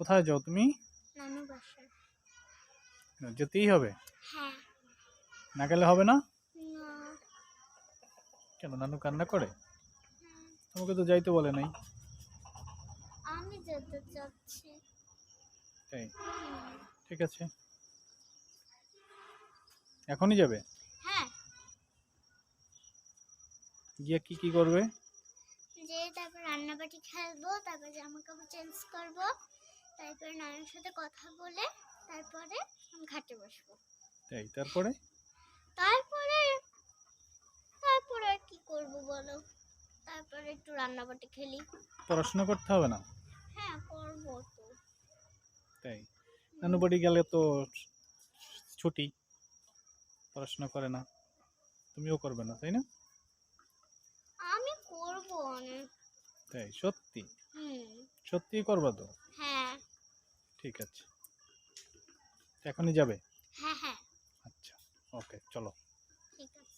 কোথায় যাও তুমি? যেতেই হবে? হ্যাঁ। না গেলে হবে না? কেন নানু কান্না করে? হ্যাঁ, তোমাকে তো যাইতে বলে নাই। আমি যেতে চাচ্ছি। তাই? ঠিক আছে। এখনই যাবে? হ্যাঁ। গিয়ে কি কি করবে? যে তারপর রান্নাবাটি খেলব তারপর জামা কাপড় চেঞ্জ করব। তারপরে নানুর সাথে কথা বলে তারপরে আমি ঘাটে বসবো। তাই? তারপরে? তারপরে তারপরে আর কি করব বলো? তারপরে একটু রান্নাবাটি খেলি। পড়াশোনা করতে হবে না? হ্যাঁ করব তো। তাই? নানু বাড়ি গেলে তো ছুটি পড়াশোনা করে না। তুমিও করবে না তাই না? আমি করব। অনেক তাই? সত্যি? হুম। সত্যিই করবা তো? ঠিক আছে। এখনই যাবে? হ্যাঁ হ্যাঁ। আচ্ছা ওকে চলো। ঠিক আছে।